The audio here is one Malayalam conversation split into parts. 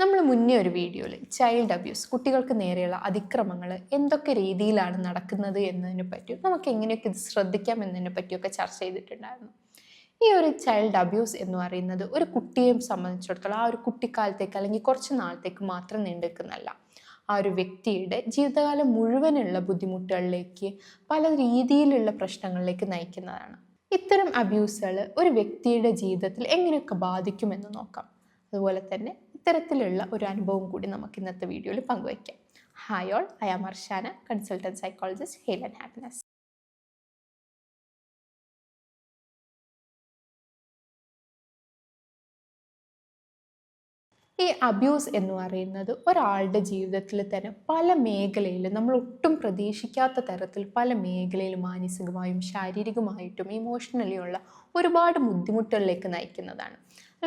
നമ്മൾ മുന്നേ ഒരു വീഡിയോയിൽ ചൈൽഡ് അബ്യൂസ് കുട്ടികൾക്ക് നേരെയുള്ള അതിക്രമങ്ങൾ എന്തൊക്കെ രീതിയിലാണ് നടക്കുന്നത് എന്നതിനെ പറ്റിയും നമുക്ക് എങ്ങനെയൊക്കെ ഇത് ശ്രദ്ധിക്കാം എന്നതിനെ പറ്റിയൊക്കെ ചർച്ച ചെയ്തിട്ടുണ്ടായിരുന്നു. ഈ ഒരു ചൈൽഡ് അബ്യൂസ് എന്ന് പറയുന്നത് ഒരു കുട്ടിയെ സംബന്ധിച്ചിടത്തോളം ആ ഒരു കുട്ടിക്കാലത്തേക്ക് അല്ലെങ്കിൽ കുറച്ച് നാളത്തേക്ക് മാത്രം നീണ്ടു നിൽക്കുന്നതല്ല ആ ഒരു വ്യക്തിയുടെ ജീവിതകാലം മുഴുവനുള്ള ബുദ്ധിമുട്ടുകളിലേക്ക് പല രീതിയിലുള്ള പ്രശ്നങ്ങളിലേക്ക് നയിക്കുന്നതാണ്. ഇത്തരം അബ്യൂസുകൾ ഒരു വ്യക്തിയുടെ ജീവിതത്തിൽ എങ്ങനെയൊക്കെ ബാധിക്കുമെന്ന് നോക്കാം. അതുപോലെ തന്നെ ഇത്തരത്തിലുള്ള ഒരു അനുഭവം കൂടി നമുക്ക് ഇന്നത്തെ വീഡിയോയിൽ പങ്കുവയ്ക്കാം. Hi all I am Arshana consultant psychologist heal and happiness ഈ അബ്യൂസ് എന്ന് പറയുന്നത് ഒരാളുടെ ജീവിതത്തിൽ തന്നെ പല മേഖലയിലും നമ്മൾ ഒട്ടും പ്രതീക്ഷിക്കാത്ത തരത്തിൽ പല മേഖലയിലും മാനസികമായും ശാരീരികമായിട്ടും ഇമോഷണലിയുള്ള ഒരുപാട് ബുദ്ധിമുട്ടുകളിലേക്ക് നയിക്കുന്നതാണ്.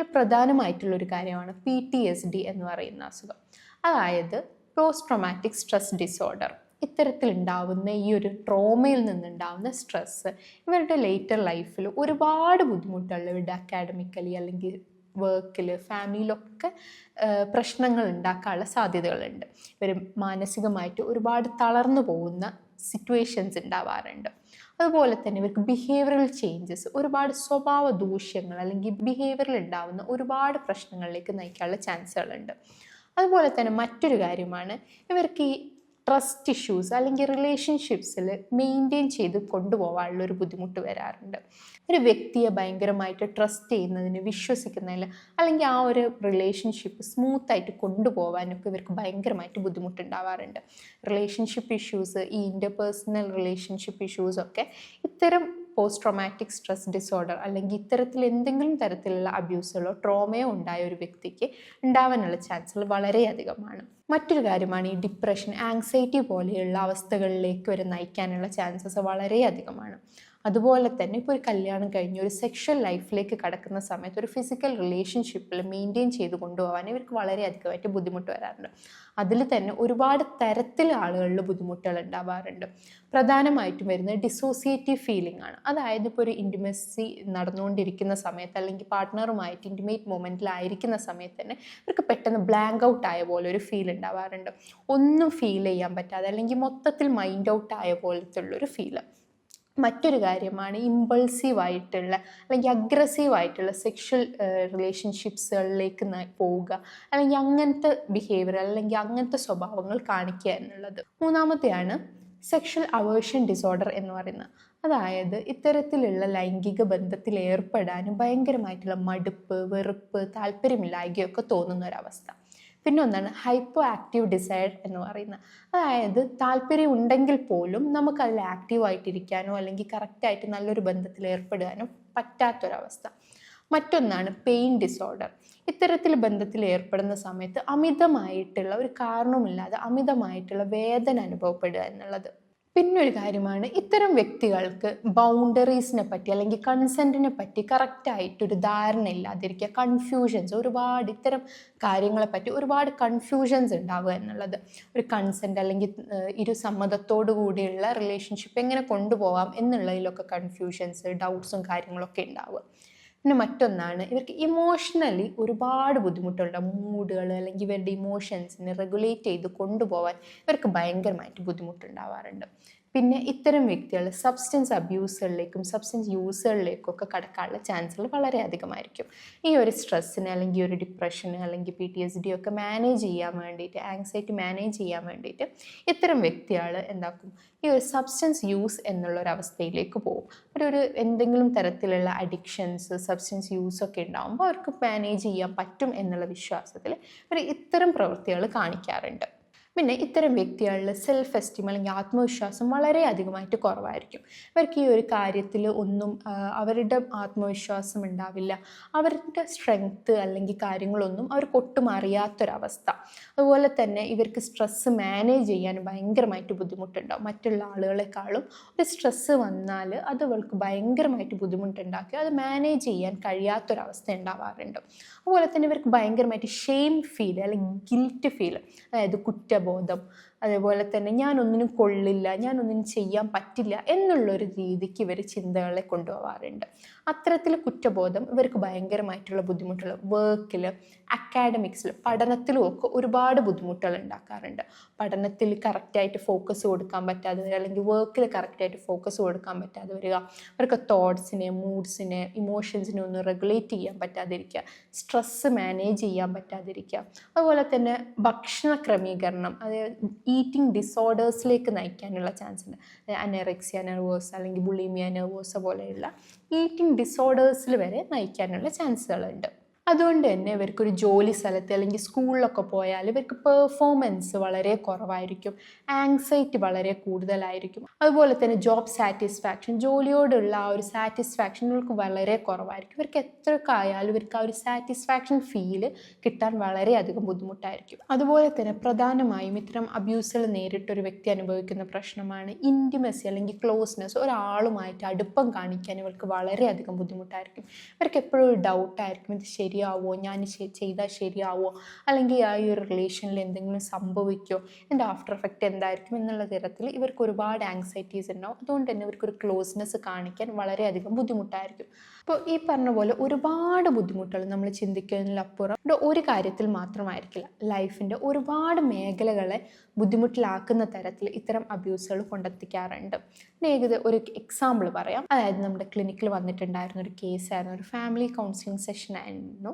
പ്രധാനമായിട്ടുള്ള ഒരു കാര്യമാണ് പി ടി എസ് ഡി എന്ന് പറയുന്ന അസുഖം. അതായത് പോസ്റ്റ് ട്രോമാറ്റിക് സ്ട്രെസ് ഡിസോർഡർ ഇത്തരത്തിലുണ്ടാവുന്ന ഈ ഒരു ട്രോമയിൽ നിന്നുണ്ടാവുന്ന സ്ട്രെസ്സ് ഇവരുടെ ലേറ്റർ ലൈഫിൽ ഒരുപാട് ബുദ്ധിമുട്ടുള്ള ഇവരുടെ അക്കാഡമിക്കലി അല്ലെങ്കിൽ വർക്കിൽ ഫാമിലിയിലൊക്കെ പ്രശ്നങ്ങൾ ഉണ്ടാക്കാനുള്ള സാധ്യതകളുണ്ട്. ഇവർ മാനസികമായിട്ട് ഒരുപാട് തളർന്നു പോകുന്ന സിറ്റുവേഷൻസ് ഉണ്ടാവാറുണ്ട്. അതുപോലെ തന്നെ ഇവർക്ക് ബിഹേവിയറൽ ചേഞ്ചസ് ഒരുപാട് സ്വഭാവ ദൂഷ്യങ്ങൾ അല്ലെങ്കിൽ ബിഹേവിയറിൽ ഉണ്ടാവുന്ന ഒരുപാട് പ്രശ്നങ്ങളിലേക്ക് നയിക്കാനുള്ള ചാൻസുകളുണ്ട് അതുപോലെ തന്നെ മറ്റൊരു കാര്യമാണ് ഇവർക്ക് ഈ ട്രസ്റ്റ് ഇഷ്യൂസ് അല്ലെങ്കിൽ റിലേഷൻഷിപ്സിൽ മെയിന്റെയിൻ ചെയ്ത് കൊണ്ടുപോകാനുള്ള ഒരു ബുദ്ധിമുട്ട് വരാറുണ്ട്. ഒരു വ്യക്തിയെ ഭയങ്കരമായിട്ട് ട്രസ്റ്റ് ചെയ്യുന്നതിന് വിശ്വസിക്കുന്നതിൽ അല്ലെങ്കിൽ ആ ഒരു റിലേഷൻഷിപ്പ് സ്മൂത്തായിട്ട് കൊണ്ടുപോകാനൊക്കെ ഇവർക്ക് ഭയങ്കരമായിട്ട് ബുദ്ധിമുട്ടുണ്ടാവാറുണ്ട്. റിലേഷൻഷിപ്പ് ഇഷ്യൂസ് ഈ ഇന്റർപേഴ്സണൽ റിലേഷൻഷിപ്പ് ഇഷ്യൂസൊക്കെ ഇത്തരം പോസ്റ്റ് ട്രോമാറ്റിക് സ്ട്രെസ് ഡിസോർഡർ അല്ലെങ്കിൽ ഇത്തരത്തിൽ എന്തെങ്കിലും തരത്തിലുള്ള അബ്യൂസുകളോ ട്രോമയോ ഉണ്ടായ ഒരു വ്യക്തിക്ക് ഉണ്ടാവാനുള്ള ചാൻസുകൾ വളരെയധികമാണ്. മറ്റൊരു കാര്യമാണ് ഈ ഡിപ്രഷൻ ആങ്സൈറ്റി പോലെയുള്ള അവസ്ഥകളിലേക്ക് വരെ നയിക്കാനുള്ള ചാൻസസ് വളരെയധികമാണ് അതുപോലെ തന്നെ ഇപ്പോൾ ഒരു കല്യാണം കഴിഞ്ഞ് ഒരു സെക്ഷൽ ലൈഫിലേക്ക് കടക്കുന്ന സമയത്ത് ഒരു ഫിസിക്കൽ റിലേഷൻഷിപ്പിൽ മെയിന്റെയിൻ ചെയ്ത് കൊണ്ടുപോകാൻ ഇവർക്ക് വളരെയധികമായിട്ട് ബുദ്ധിമുട്ട് വരാറുണ്ട്. അതിൽ തന്നെ ഒരുപാട് തരത്തിൽ ആളുകളിൽ ബുദ്ധിമുട്ടുകൾ ഉണ്ടാവാറുണ്ട്. പ്രധാനമായിട്ടും വരുന്നത് ഡിസോസിയേറ്റീവ് ഫീലിംഗ് ആണ്. അതായത് ഇപ്പോൾ ഒരു ഇന്റിമസി നടന്നുകൊണ്ടിരിക്കുന്ന സമയത്ത് അല്ലെങ്കിൽ പാർട്ട്ണറുമായിട്ട് ഇന്റിമേറ്റ് മൊമെന്റിലായിരിക്കുന്ന സമയത്ത് തന്നെ ഇവർക്ക് പെട്ടെന്ന് ബ്ലാങ്ക് ഔട്ട് ആയ പോലെ ഒരു ഫീൽ ഉണ്ടാവാറുണ്ട്. ഒന്നും ഫീൽ ചെയ്യാൻ പറ്റാതെ അല്ലെങ്കിൽ മൊത്തത്തിൽ മൈൻഡ് ഔട്ട് ആയ പോലത്തെ ഉള്ളൊരു ഫീൽ മറ്റൊരു കാര്യമാണ് ഇമ്പൾസീവ് ആയിട്ടുള്ള അല്ലെങ്കിൽ അഗ്രസീവ് ആയിട്ടുള്ള സെക്ഷൽ റിലേഷൻഷിപ്സുകളിലേക്ക് പോവുക. അല്ലെങ്കിൽ അങ്ങനത്തെ ബിഹേവിയർ അല്ലെങ്കിൽ അങ്ങനത്തെ സ്വഭാവങ്ങൾ കാണിക്കുക എന്നുള്ളത്. മൂന്നാമത്തെയാണ് സെക്ഷൽ അവേർഷൻ ഡിസോർഡർ എന്ന് പറയുന്നത്. അതായത് ഇത്തരത്തിലുള്ള ലൈംഗിക ബന്ധത്തിൽ ഏർപ്പെടാനും ഭയങ്കരമായിട്ടുള്ള മടുപ്പ് വെറുപ്പ് താല്പര്യമില്ലായ്കയൊക്കെ തോന്നുന്ന ഒരവസ്ഥ. പിന്നെ ഒന്നാണ് ഹൈപ്പോ ആക്റ്റീവ് ഡിസയർ എന്ന് പറയുന്നത്. അതായത് താല്പര്യം ഉണ്ടെങ്കിൽ പോലും നമുക്ക് അതിൽ ആക്റ്റീവായിട്ടിരിക്കാനോ അല്ലെങ്കിൽ കറക്റ്റായിട്ട് നല്ലൊരു ബന്ധത്തിൽ ഏർപ്പെടുവാനോ പറ്റാത്തൊരവസ്ഥ. മറ്റൊന്നാണ് പെയിൻ ഡിസോർഡർ ഇത്തരത്തിൽ ബന്ധത്തിൽ ഏർപ്പെടുന്ന സമയത്ത് അമിതമായിട്ടുള്ള ഒരു കാരണവുമില്ലാതെ അമിതമായിട്ടുള്ള വേദന അനുഭവപ്പെടുക എന്നുള്ളത്. പിന്നെ ഒരു കാര്യമാണ് ഇത്തരം വ്യക്തികൾക്ക് ബൗണ്ടറീസിനെ പറ്റി അല്ലെങ്കിൽ കൺസെന്റിനെ പറ്റി കറക്റ്റായിട്ടൊരു ധാരണ ഇല്ലാതിരിക്കുക കൺഫ്യൂഷൻസ് ഒരുപാട് ഇത്തരം കാര്യങ്ങളെപ്പറ്റി ഒരുപാട് കൺഫ്യൂഷൻസ് ഉണ്ടാവുക എന്നുള്ളത്. ഒരു കൺസെന്റ് അല്ലെങ്കിൽ ഇരു സമ്മതത്തോടു കൂടിയുള്ള റിലേഷൻഷിപ്പ് എങ്ങനെ കൊണ്ടുപോകാം എന്നുള്ളതിലൊക്കെ കൺഫ്യൂഷൻസ് ഡൗട്ട്സും കാര്യങ്ങളൊക്കെ ഉണ്ടാവുക. പിന്നെ മറ്റൊന്നാണ് ഇവർക്ക് ഇമോഷണലി ഒരുപാട് ബുദ്ധിമുട്ടുണ്ട്. മൂഡുകൾ അല്ലെങ്കിൽ ഇവരുടെ ഇമോഷൻസിനെ റെഗുലേറ്റ് ചെയ്ത് കൊണ്ടുപോകാൻ ഇവർക്ക് ഭയങ്കരമായിട്ട് ബുദ്ധിമുട്ടുണ്ടാവാറുണ്ട്. പിന്നെ ഇത്തരം വ്യക്തികൾ സബ്സ്റ്റൻസ് അബ്യൂസുകളിലേക്കും സബ്സ്റ്റൻസ് യൂസുകളിലേക്കും ഒക്കെ കടക്കാനുള്ള ചാൻസുകൾ വളരെ അധികമായിരിക്കും. ഈ ഒരു സ്ട്രെസ്സിന് അല്ലെങ്കിൽ ഒരു ഡിപ്രഷന് അല്ലെങ്കിൽ പി ടി എസ് ഡി ഒക്കെ മാനേജ് ചെയ്യാൻ വേണ്ടിയിട്ട് ആങ്സൈറ്റി മാനേജ് ചെയ്യാൻ വേണ്ടിയിട്ട് ഇത്തരം വ്യക്തികൾ എന്താക്കും? ഈ ഒരു സബ്സ്റ്റൻസ് യൂസ് എന്നുള്ള ഒരു അവസ്ഥയിലേക്ക് പോകും. ഒരു എന്തെങ്കിലും തരത്തിലുള്ള അഡിക്ഷൻസ് സബ്സ്റ്റൻസ് യൂസ് ഒക്കെ ഉണ്ടാകുമ്പോൾ അവർക്ക് മാനേജ് ചെയ്യാൻ പറ്റും എന്നുള്ള വിശ്വാസത്തിൽ അവർ ഇത്തരം പ്രവൃത്തികൾ കാണിക്കാറുണ്ട്. പിന്നെ ഇത്തരം വ്യക്തികളിൽ സെൽഫ് എസ്റ്റീം അല്ലെങ്കിൽ ആത്മവിശ്വാസം വളരെ അധികമായിട്ട് കുറവായിരിക്കും. അവർക്ക് ഈ ഒരു കാര്യത്തിൽ ഒന്നും അവരുടെ ആത്മവിശ്വാസം ഉണ്ടാവില്ല. അവരുടെ സ്ട്രെങ്ത്ത് അല്ലെങ്കിൽ കാര്യങ്ങളൊന്നും അവർക്ക് ഒട്ടും അറിയാത്തൊരവസ്ഥ. അതുപോലെ തന്നെ ഇവർക്ക് സ്ട്രെസ്സ് മാനേജ് ചെയ്യാൻ ഭയങ്കരമായിട്ട് ബുദ്ധിമുട്ടുണ്ടാവും. മറ്റുള്ള ആളുകളെക്കാളും ഒരു സ്ട്രെസ്സ് വന്നാൽ അത് അവൾക്ക് ഭയങ്കരമായിട്ട് ബുദ്ധിമുട്ടുണ്ടാക്കി അത് മാനേജ് ചെയ്യാൻ കഴിയാത്തൊരവസ്ഥ ഉണ്ടാവാറുണ്ട്. അതുപോലെ തന്നെ ഇവർക്ക് ഭയങ്കരമായിട്ട് ഷെയിം ഫീൽ അല്ലെങ്കിൽ ഗിൽറ്റ് ഫീൽ അതായത് കുറ്റ ബോധം. അതേപോലെ തന്നെ ഞാനൊന്നിനും കൊള്ളില്ല ഞാനൊന്നിനും ചെയ്യാൻ പറ്റില്ല എന്നുള്ളൊരു രീതിക്ക് ഇവർ ചിന്തകളെ കൊണ്ടുപോകാറുണ്ട് അത്തരത്തിൽ കുറ്റബോധം ഇവർക്ക് ഭയങ്കരമായിട്ടുള്ള ബുദ്ധിമുട്ടുകൾ വർക്കിൽ അക്കാഡമിക്സിൽ പഠനത്തിലും ഒക്കെ ഒരുപാട് ബുദ്ധിമുട്ടുകൾ ഉണ്ടാക്കാറുണ്ട്. പഠനത്തിൽ കറക്റ്റായിട്ട് ഫോക്കസ് കൊടുക്കാൻ പറ്റാതെ വരിക അല്ലെങ്കിൽ വർക്കിൽ കറക്റ്റായിട്ട് ഫോക്കസ് കൊടുക്കാൻ പറ്റാതെ വരിക അവർക്ക് തോട്ട്സിനെ മൂഡ്സിനെ ഇമോഷൻസിനെ ഒന്നും റെഗുലേറ്റ് ചെയ്യാൻ പറ്റാതിരിക്കുക സ്ട്രെസ്സ് മാനേജ് ചെയ്യാൻ പറ്റാതിരിക്കുക. അതുപോലെ തന്നെ ഭക്ഷണ ക്രമീകരണം അതായത് ഈറ്റിംഗ് ഡിസോർഡേഴ്സിലേക്ക് നയിക്കാനുള്ള ചാൻസ് ഉണ്ട്. അനറക്സിയ നെർവോസ് അല്ലെങ്കിൽ ബുളിമിയ നെർവേഴ്സ് പോലെയുള്ള ഈറ്റിംഗ് ഡിസോർഡേഴ്സിൽ വരെ നയിക്കാനുള്ള ചാൻസുകളുണ്ട് അതുകൊണ്ട് തന്നെ ഇവർക്കൊരു ജോലി സ്ഥലത്ത് അല്ലെങ്കിൽ സ്കൂളിലൊക്കെ പോയാൽ ഇവർക്ക് പെർഫോമൻസ് വളരെ കുറവായിരിക്കും. ആങ്സൈറ്റി വളരെ കൂടുതലായിരിക്കും. അതുപോലെ തന്നെ ജോബ് സാറ്റിസ്ഫാക്ഷൻ ജോലിയോടുള്ള ആ ഒരു സാറ്റിസ്ഫാക്ഷൻ ഇവർക്ക് വളരെ കുറവായിരിക്കും. ഇവർക്ക് എത്രയൊക്കെ ആയാലും ഇവർക്ക് ആ ഒരു സാറ്റിസ്ഫാക്ഷൻ ഫീൽ കിട്ടാൻ വളരെയധികം ബുദ്ധിമുട്ടായിരിക്കും. അതുപോലെ തന്നെ പ്രധാനമായും ഇത്തരം അബ്യൂസുകൾ നേരിട്ടൊരു വ്യക്തി അനുഭവിക്കുന്ന പ്രശ്നമാണ്. ഇന്റിമസി അല്ലെങ്കിൽ ക്ലോസ്നെസ് ഒരാളുമായിട്ട് അടുപ്പം കാണിക്കാൻ ഇവർക്ക് വളരെയധികം ബുദ്ധിമുട്ടായിരിക്കും. ഇവർക്ക് എപ്പോഴും ഒരു ഡൗട്ടായിരിക്കും ഇത് ശരിയാവോ? ഞാൻ ചെയ്താൽ ശരിയാവോ? അല്ലെങ്കിൽ ആ ഒരു റിലേഷനിൽ എന്തെങ്കിലും സംഭവിക്കോ? എന്റെ ആഫ്റ്റർ എഫക്റ്റ് എന്തായിരിക്കും എന്നുള്ള തരത്തിൽ ഇവർക്ക് ഒരുപാട് ആങ്സൈറ്റീസ് ഉണ്ടാവും. അതുകൊണ്ട് തന്നെ ഇവർക്കൊരു ക്ലോസ്നെസ് കാണിക്കാൻ വളരെയധികം ബുദ്ധിമുട്ടായിരിക്കും. അപ്പോൾ ഈ പറഞ്ഞ പോലെ ഒരുപാട് ബുദ്ധിമുട്ടുകൾ നമ്മൾ ചിന്തിക്കുന്നതിലപ്പുറം ഒരു കാര്യത്തിൽ മാത്രമായിരിക്കില്ല. ലൈഫിന്റെ ഒരുപാട് മേഖലകളെ ബുദ്ധിമുട്ടിലാക്കുന്ന തരത്തിൽ ഇത്തരം അബ്യൂസുകൾ കൊണ്ടെത്തിക്കാറുണ്ട്. ഏകദേശം ഒരു എക്സാമ്പിൾ പറയാം. അതായത് നമ്മുടെ ക്ലിനിക്കിൽ വന്നിട്ടുണ്ടായിരുന്ന ഒരു കേസായിരുന്നു ഒരു ഫാമിലി കൗൺസിലിംഗ് സെഷൻ ആയിരുന്നു.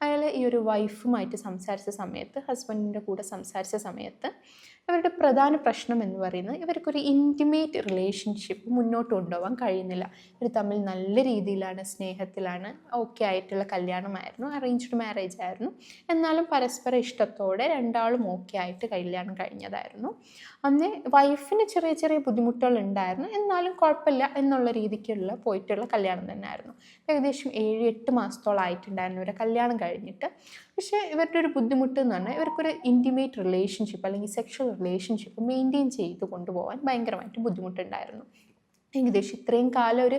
അയാൾ ഈ ഒരു വൈഫുമായിട്ട് സംസാരിച്ച സമയത്ത് ഹസ്ബൻഡിന്റെ കൂടെ സംസാരിച്ച സമയത്ത് അവരുടെ പ്രധാന പ്രശ്നം എന്ന് പറയുന്നത് ഇവർക്കൊരു ഇന്റിമേറ്റ് റിലേഷൻഷിപ്പ് മുന്നോട്ട് കൊണ്ടുപോകാൻ കഴിയുന്നില്ല. ഇവർ തമ്മിൽ നല്ല രീതിയിലാണ് സ്നേഹത്തിലാണ് ഓക്കെ ആയിട്ടുള്ള കല്യാണമായിരുന്നു അറേഞ്ച്ഡ് മാരേജ് ആയിരുന്നു. എന്നാലും പരസ്പര ഇഷ്ടത്തോടെ രണ്ടാളും ഓക്കെ ആയിട്ട് കല്യാണം കഴിഞ്ഞതായിരുന്നു. അന്ന് വൈഫിന് ചെറിയ ചെറിയ ബുദ്ധിമുട്ടുകൾ ഉണ്ടായിരുന്നു. എന്നാലും കുഴപ്പമില്ല എന്നുള്ള രീതിക്കുള്ള പോയിട്ടുള്ള കല്യാണം തന്നെയായിരുന്നു. ഏകദേശം ഏഴ് എട്ട് മാസത്തോളം ആയിട്ടുണ്ടായിരുന്നു ഇവരെ കല്യാണം കഴിഞ്ഞിട്ട്. പക്ഷേ ഇവരുടെ ഒരു ബുദ്ധിമുട്ട് എന്ന് പറഞ്ഞാൽ ഇവർക്കൊരു ഇന്റിമേറ്റ് റിലേഷൻഷിപ്പ് അല്ലെങ്കിൽ സെക്ഷൽ റിലേഷൻഷിപ്പ് മെയിന്റെയിൻ ചെയ്ത് കൊണ്ടുപോകാൻ ഭയങ്കരമായിട്ട് ബുദ്ധിമുട്ടുണ്ടായിരുന്നു. ഏകദേശം ഇത്രയും കാലം ഒരു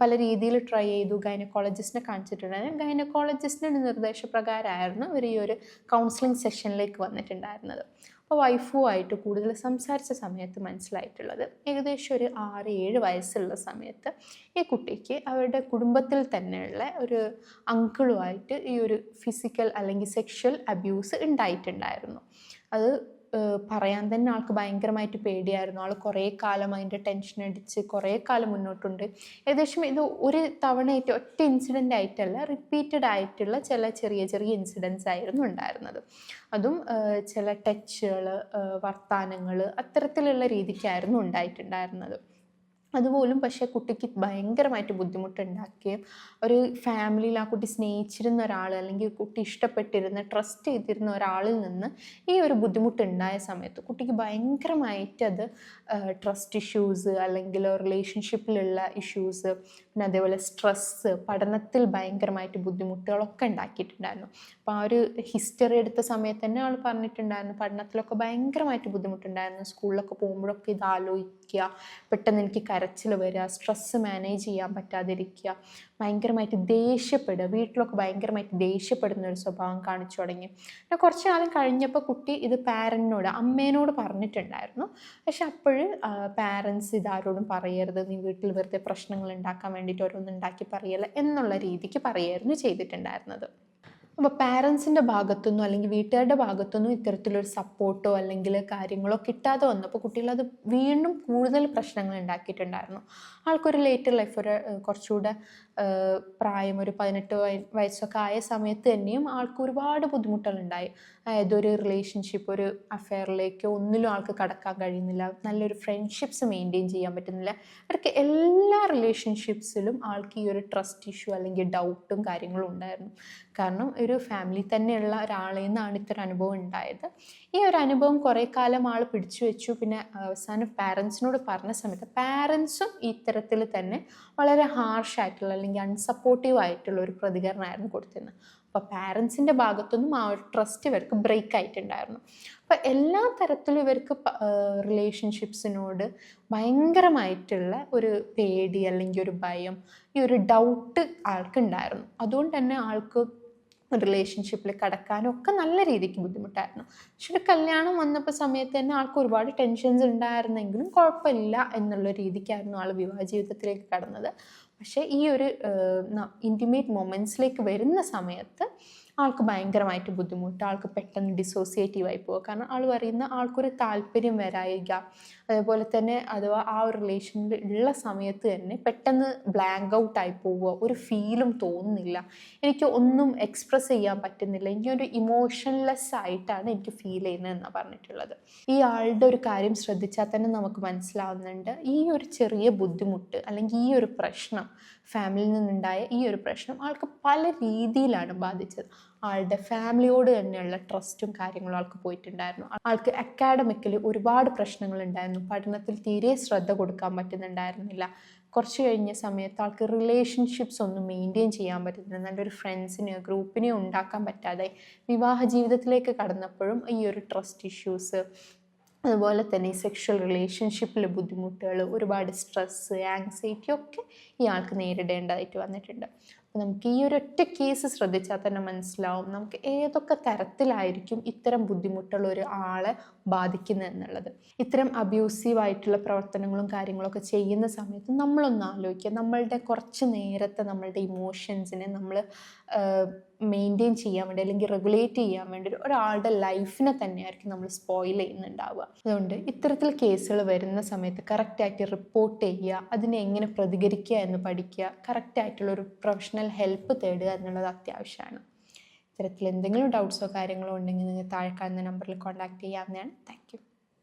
പല രീതിയിൽ ട്രൈ ചെയ്തു. ഗൈനക്കോളജിസ്റ്റിനെ കാണിച്ചിട്ടുണ്ടായിരുന്നു ഗൈനക്കോളജിസ്റ്റിന്റെ നിർദ്ദേശപ്രകാരമായിരുന്നു ഇവർ ഈ ഒരു കൗൺസിലിംഗ് സെഷനിലേക്ക് വന്നിട്ടുണ്ടായിരുന്നത്. അപ്പോൾ വൈഫുമായിട്ട് കൂടുതൽ സംസാരിച്ച സമയത്ത് മനസ്സിലായിട്ടുള്ളത് ഏകദേശം ഒരു ആറ് ഏഴ് വയസ്സുള്ള സമയത്ത് ഈ കുട്ടിക്ക് അവരുടെ കുടുംബത്തിൽ തന്നെയുള്ള ഒരു അങ്കിളുമായിട്ട് ഈ ഒരു ഫിസിക്കൽ അല്ലെങ്കിൽ സെക്ഷൽ അബ്യൂസ് ഉണ്ടായിട്ടുണ്ടായിരുന്നു. അത് പറയാൻ തന്നെ ആൾക്ക് ഭയങ്കരമായിട്ട് പേടിയായിരുന്നു. ആൾ കുറേ കാലം അതിന്റെ ടെൻഷൻ അടിച്ച് കുറേ കാലം മുന്നോട്ടുണ്ട്. ഏകദേശം ഇത് ഒരു തവണയായിട്ട് ഒറ്റ ഇൻസിഡന്റ് ആയിട്ടല്ല റിപ്പീറ്റഡ് ആയിട്ടുള്ള ചില ചെറിയ ചെറിയ ഇൻസിഡൻസ് ആയിരുന്നു ഉണ്ടായിരുന്നത്. അതും ചില ടച്ചുകൾ വർത്താനങ്ങൾ അത്തരത്തിലുള്ള രീതിക്കായിരുന്നു ഉണ്ടായിട്ടുണ്ടായിരുന്നത്. അതുപോലും പക്ഷേ കുട്ടിക്ക് ഭയങ്കരമായിട്ട് ബുദ്ധിമുട്ടുണ്ടാക്കുകയും ഒരു ഫാമിലിയിൽ ആ കുട്ടി സ്നേഹിച്ചിരുന്ന ഒരാൾ അല്ലെങ്കിൽ കുട്ടി ഇഷ്ടപ്പെട്ടിരുന്ന ട്രസ്റ്റ് ചെയ്തിരുന്ന ഒരാളിൽ നിന്ന് ഈ ഒരു ബുദ്ധിമുട്ടുണ്ടായ സമയത്ത് കുട്ടിക്ക് ഭയങ്കരമായിട്ട് അത് ട്രസ്റ്റ് ഇഷ്യൂസ് അല്ലെങ്കിൽ റിലേഷൻഷിപ്പിലുള്ള ഇഷ്യൂസ് പിന്നെ അതേപോലെ സ്ട്രെസ്സ് പഠനത്തിൽ ഭയങ്കരമായിട്ട് ബുദ്ധിമുട്ടുകളൊക്കെ ഉണ്ടാക്കിയിട്ടുണ്ടായിരുന്നു. അപ്പോൾ ആ ഒരു ഹിസ്റ്ററി എടുത്ത സമയത്ത് തന്നെ ആൾ പറഞ്ഞിട്ടുണ്ടായിരുന്നു പഠനത്തിലൊക്കെ ഭയങ്കരമായിട്ട് ബുദ്ധിമുട്ടുണ്ടായിരുന്നു സ്കൂളിലൊക്കെ പോകുമ്പോഴൊക്കെ ഇത് ആലോചിക്കുക പെട്ടെന്ന് എനിക്ക് കരച്ചിൽ വരിക സ്ട്രെസ്സ് മാനേജ് ചെയ്യാൻ പറ്റാതിരിക്കുക ഭയങ്കരമായിട്ട് ദേഷ്യപ്പെടുക വീട്ടിലൊക്കെ ഭയങ്കരമായിട്ട് ദേഷ്യപ്പെടുന്ന ഒരു സ്വഭാവം കാണിച്ചു തുടങ്ങി. പിന്നെ കുറച്ച് കാലം കഴിഞ്ഞപ്പോൾ കുട്ടി ഇത് പാരന്റിനോട് അമ്മേനോട് പറഞ്ഞിട്ടുണ്ടായിരുന്നു. പക്ഷെ അപ്പോഴും പാരൻസ് ഇതാരോടും പറയരുത് നീ വീട്ടിൽ വെറുതെ പ്രശ്നങ്ങൾ ഉണ്ടാക്കാൻ വേണ്ടിയിട്ട് ഓരോന്നും ഉണ്ടാക്കി പറയല്ല എന്നുള്ള രീതിക്ക് പറയായിരുന്നു ചെയ്തിട്ടുണ്ടായിരുന്നത്. അപ്പോൾ പാരൻസിന്റെ ഭാഗത്തുനിന്നോ അല്ലെങ്കിൽ വീട്ടുകാരുടെ ഭാഗത്തുനിന്നോ ഇത്തരത്തിലൊരു സപ്പോർട്ടോ അല്ലെങ്കിൽ കാര്യങ്ങളോ കിട്ടാതെ വന്നപ്പോൾ കുട്ടികളത് വീണ്ടും കൂടുതൽ പ്രശ്നങ്ങൾ ഉണ്ടാക്കിയിട്ടുണ്ടായിരുന്നു. ആൾക്കൊരു ലേറ്റർ ലൈഫ് ഒരു കുറച്ചുകൂടെ പ്രായം ഒരു പതിനെട്ട് വയസ്സൊക്കെ ആയ സമയത്ത് തന്നെയും ആൾക്ക് ഒരുപാട് ബുദ്ധിമുട്ടുകളുണ്ടായി. അതായത് ഒരു റിലേഷൻഷിപ്പ് ഒരു അഫെയറിലേക്ക് ഒന്നിലും ആൾക്ക് കടക്കാൻ കഴിയുന്നില്ല. നല്ലൊരു ഫ്രണ്ട്ഷിപ്സ് മെയിന്റെയിൻ ചെയ്യാൻ പറ്റുന്നില്ല. അവർക്ക് എല്ലാ റിലേഷൻഷിപ്സിലും ആൾക്ക് ഈ ഒരു ട്രസ്റ്റ് ഇഷ്യൂ അല്ലെങ്കിൽ ഡൗട്ടും കാര്യങ്ങളും ഉണ്ടായിരുന്നു. കാരണം ഒരു ഫാമിലി തന്നെയുള്ള ഒരാളിൽ നിന്നാണ് ഇത്തരം അനുഭവം ഉണ്ടായത്. ഈ ഒരു അനുഭവം കുറേ കാലം ആൾ പിടിച്ചു വെച്ചു. പിന്നെ അവസാനം പാരൻസിനോട് പറഞ്ഞ സമയത്ത് പാരൻസും ഇത്തരത്തിൽ തന്നെ വളരെ ഹാർഷായിട്ടുള്ള അല്ലെങ്കിൽ അൺസപ്പോർട്ടീവ് ആയിട്ടുള്ള ഒരു പ്രതികരണമായിരുന്നു കൊടുത്തിരുന്നത് അപ്പോൾ പാരൻസിന്റെ ഭാഗത്തുനിന്നും ആ ഒരു ട്രസ്റ്റ് ഇവർക്ക് ബ്രേക്ക് ആയിട്ടുണ്ടായിരുന്നു. അപ്പോൾ എല്ലാ തരത്തിലും ഇവർക്ക് റിലേഷൻഷിപ്സിനോട് ഭയങ്കരമായിട്ടുള്ള ഒരു പേടി അല്ലെങ്കിൽ ഒരു ഭയം ഈ ഒരു ഡൗട്ട് ആൾക്കുണ്ടായിരുന്നു. അതുകൊണ്ട് തന്നെ ആൾക്ക് റിലേഷൻഷിപ്പിൽ കടക്കാനും ഒക്കെ നല്ല രീതിക്ക് ബുദ്ധിമുട്ടായിരുന്നു. പക്ഷെ ഒരു കല്യാണം വന്നപ്പോൾ സമയത്ത് തന്നെ ആൾക്ക് ഒരുപാട് ടെൻഷൻസ് ഉണ്ടായിരുന്നെങ്കിലും കുഴപ്പമില്ല എന്നുള്ള രീതിക്കായിരുന്നു ആൾ വിവാഹ ജീവിതത്തിലേക്ക് കടന്നത്. പക്ഷേ ഈ ഒരു ഇന്റിമേറ്റ് മൊമെന്റ്സിലേക്ക് വരുന്ന സമയത്ത് ആൾക്ക് ഭയങ്കരമായിട്ട് ബുദ്ധിമുട്ട് ആൾക്ക് പെട്ടെന്ന് ഡിസോസിയേറ്റീവ് ആയി പോവുക. കാരണം ആൾ പറയുന്ന ആൾക്കൊരു താല്പര്യം വരായിക അതേപോലെ തന്നെ അഥവാ ആ ഒരു റിലേഷനിൽ ഉള്ള സമയത്ത് തന്നെ പെട്ടെന്ന് ബ്ലാങ്ക് ഔട്ട് ആയി പോവുക. ഒരു ഫീലും തോന്നുന്നില്ല. എനിക്ക് ഒന്നും എക്സ്പ്രസ് ചെയ്യാൻ പറ്റുന്നില്ല. എനിക്കൊരു ഇമോഷൻലെസ് ആയിട്ടാണ് എനിക്ക് ഫീൽ ചെയ്യുന്നത് എന്നാണ് പറഞ്ഞിട്ടുള്ളത്. ഈ ആളുടെ ഒരു കാര്യം ശ്രദ്ധിച്ചാൽ തന്നെ നമുക്ക് മനസ്സിലാവുന്നുണ്ട്. ഈ ഒരു ചെറിയ ബുദ്ധിമുട്ട് അല്ലെങ്കിൽ ഈ ഒരു പ്രശ്നം ഫാമിലിയിൽ നിന്നുണ്ടായ ഈ ഒരു പ്രശ്നം ആൾക്ക് പല രീതിയിലാണ് ബാധിച്ചത്. ആളുടെ ഫാമിലിയോട് തന്നെയുള്ള ട്രസ്റ്റും കാര്യങ്ങളും ആൾക്ക് പോയിട്ടുണ്ടായിരുന്നു. ആൾക്ക് അക്കാഡമിക്കലി ഒരുപാട് പ്രശ്നങ്ങൾ ഉണ്ടായിരുന്നു പഠനത്തിൽ തീരെ ശ്രദ്ധ കൊടുക്കാൻ പറ്റുന്നുണ്ടായിരുന്നില്ല. കുറച്ച് കഴിഞ്ഞ സമയത്ത് ആൾക്ക് റിലേഷൻഷിപ്സ് ഒന്നും മെയിന്റെയിൻ ചെയ്യാൻ പറ്റുന്നില്ല. നല്ലൊരു ഫ്രണ്ട്സിനെയോ ഗ്രൂപ്പിനെയോ ഉണ്ടാക്കാൻ പറ്റാതെ വിവാഹ ജീവിതത്തിലേക്ക് കടന്നപ്പോഴും ഈ ഒരു ട്രസ്റ്റ് ഇഷ്യൂസ് അതുപോലെ തന്നെ സെക്ഷൽ റിലേഷൻഷിപ്പിലെ ബുദ്ധിമുട്ടുകൾ ഒരുപാട് സ്ട്രെസ്സ് ആങ്സൈറ്റി ഒക്കെ ഇയാൾക്ക് നേരിടേണ്ടതായിട്ട് വന്നിട്ടുണ്ട്. നമുക്ക് ഈ ഒരു ഒറ്റ കേസ് ശ്രദ്ധിച്ചാൽ തന്നെ മനസ്സിലാവും നമുക്ക് ഏതൊക്കെ തരത്തിലായിരിക്കും ഇത്തരം ബുദ്ധിമുട്ടുള്ള ഒരു ആളെ ബാധിക്കുന്നത് എന്നുള്ളത്. ഇത്തരം അബ്യൂസീവ് ആയിട്ടുള്ള പ്രവർത്തനങ്ങളും കാര്യങ്ങളൊക്കെ ചെയ്യുന്ന സമയത്ത് നമ്മളൊന്ന് ആലോചിക്കുക. നമ്മളുടെ കുറച്ച് നേരത്തെ നമ്മളുടെ ഇമോഷൻസിനെ നമ്മൾ മെയിന്റെയിൻ ചെയ്യാൻ വേണ്ടി അല്ലെങ്കിൽ റെഗുലേറ്റ് ചെയ്യാൻ വേണ്ടി ഒരാളുടെ ലൈഫിനെ തന്നെയായിരിക്കും നമ്മൾ സ്പോയിൽ ചെയ്യുന്നുണ്ടാവുക. അതുകൊണ്ട് ഇത്തരത്തിൽ കേസുകൾ വരുന്ന സമയത്ത് കറക്റ്റായിട്ട് റിപ്പോർട്ട് ചെയ്യുക. അതിനെ എങ്ങനെ പ്രതികരിക്കുക എന്ന് പഠിക്കുക. കറക്റ്റായിട്ടുള്ള ഒരു ഹെൽപ്പ് തേടുക എന്നുള്ളത് അത്യാവശ്യമാണ്. ഇത്തരത്തിൽ എന്തെങ്കിലും ഡൗട്ട്സോ കാര്യങ്ങളോ ഉണ്ടെങ്കിൽ നിങ്ങൾ താഴെ കാണുന്ന നമ്പറിൽ കോൺടാക്ട് ചെയ്യാവുന്നതാണ്. താങ്ക്